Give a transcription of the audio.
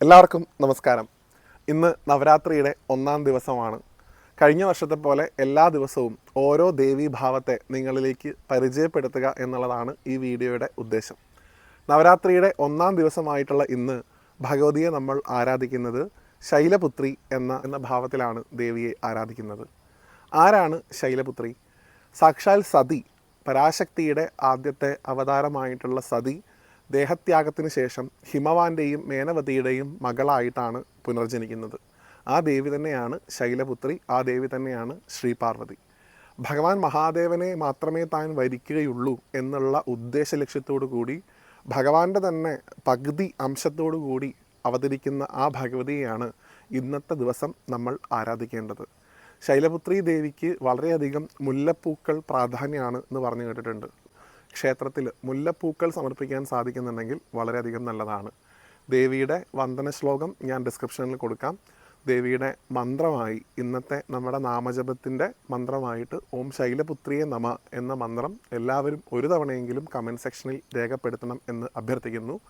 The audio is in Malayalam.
എല്ലാവർക്കും നമസ്കാരം. ഇന്ന് നവരാത്രിയുടെ ഒന്നാം ദിവസമാണ്. കഴിഞ്ഞ വർഷത്തെ പോലെ എല്ലാ ദിവസവും ഓരോ ദേവീഭാവത്തെ നിങ്ങളിലേക്ക് പരിചയപ്പെടുത്തുക എന്നുള്ളതാണ് ഈ വീഡിയോയുടെ ഉദ്ദേശം. നവരാത്രിയുടെ ഒന്നാം ദിവസമായിട്ടുള്ള ഇന്ന് ഭഗവതിയെ നമ്മൾ ആരാധിക്കുന്നത് ശൈലപുത്രി എന്ന എന്ന ഭാവത്തിലാണ് ദേവിയെ ആരാധിക്കുന്നത്. ആരാണ് ശൈലപുത്രി? സാക്ഷാൽ സതി പരാശക്തിയുടെ ആദ്യത്തെ അവതാരമായിട്ടുള്ള സതി ദേഹത്യാഗത്തിന് ശേഷം ഹിമവാന്റെയും മേനവതിയുടെയും മകളായിട്ടാണ് പുനർജനിക്കുന്നത്. ആ ദേവി തന്നെയാണ് ശൈലപുത്രി ആ ദേവി തന്നെയാണ് ശ്രീപാർവതി. ഭഗവാൻ മഹാദേവനെ മാത്രമേ താൻ വരിക്കുകയുള്ളൂ എന്നുള്ള ഉദ്ദേശ ലക്ഷ്യത്തോടു കൂടി ഭഗവാന്റെ തന്നെ പകുതി അംശത്തോടു കൂടി അവതരിക്കുന്ന ആ ഭഗവതിയെയാണ് ഇന്നത്തെ ദിവസം നമ്മൾ ആരാധിക്കേണ്ടത്. ശൈലപുത്രി ദേവിക്ക് വളരെയധികം മുല്ലപ്പൂക്കൾ പ്രാധാന്യമാണ് എന്ന് പറഞ്ഞു കേട്ടിട്ടുണ്ട്. ക്ഷേത്രത്തിൽ മുല്ലപ്പൂക്കൾ സമർപ്പിക്കാൻ സാധിക്കുന്നുണ്ടെങ്കിൽ വളരെയധികം നല്ലതാണ്. ദേവിയുടെ വന്ദന ശ്ലോകം ഞാൻ ഡിസ്ക്രിപ്ഷനിൽ കൊടുക്കാം. ദേവിയുടെ മന്ത്രമായി ഇന്നത്തെ നമ്മുടെ നാമജപത്തിന്റെ മന്ത്രമായിട്ട് ഓം ശൈലപുത്രിയെ നമ എന്ന മന്ത്രം എല്ലാവരും ഒരു തവണയെങ്കിലും കമന്റ് സെക്ഷനിൽ രേഖപ്പെടുത്തണം എന്ന് അഭ്യർത്ഥിക്കുന്നു.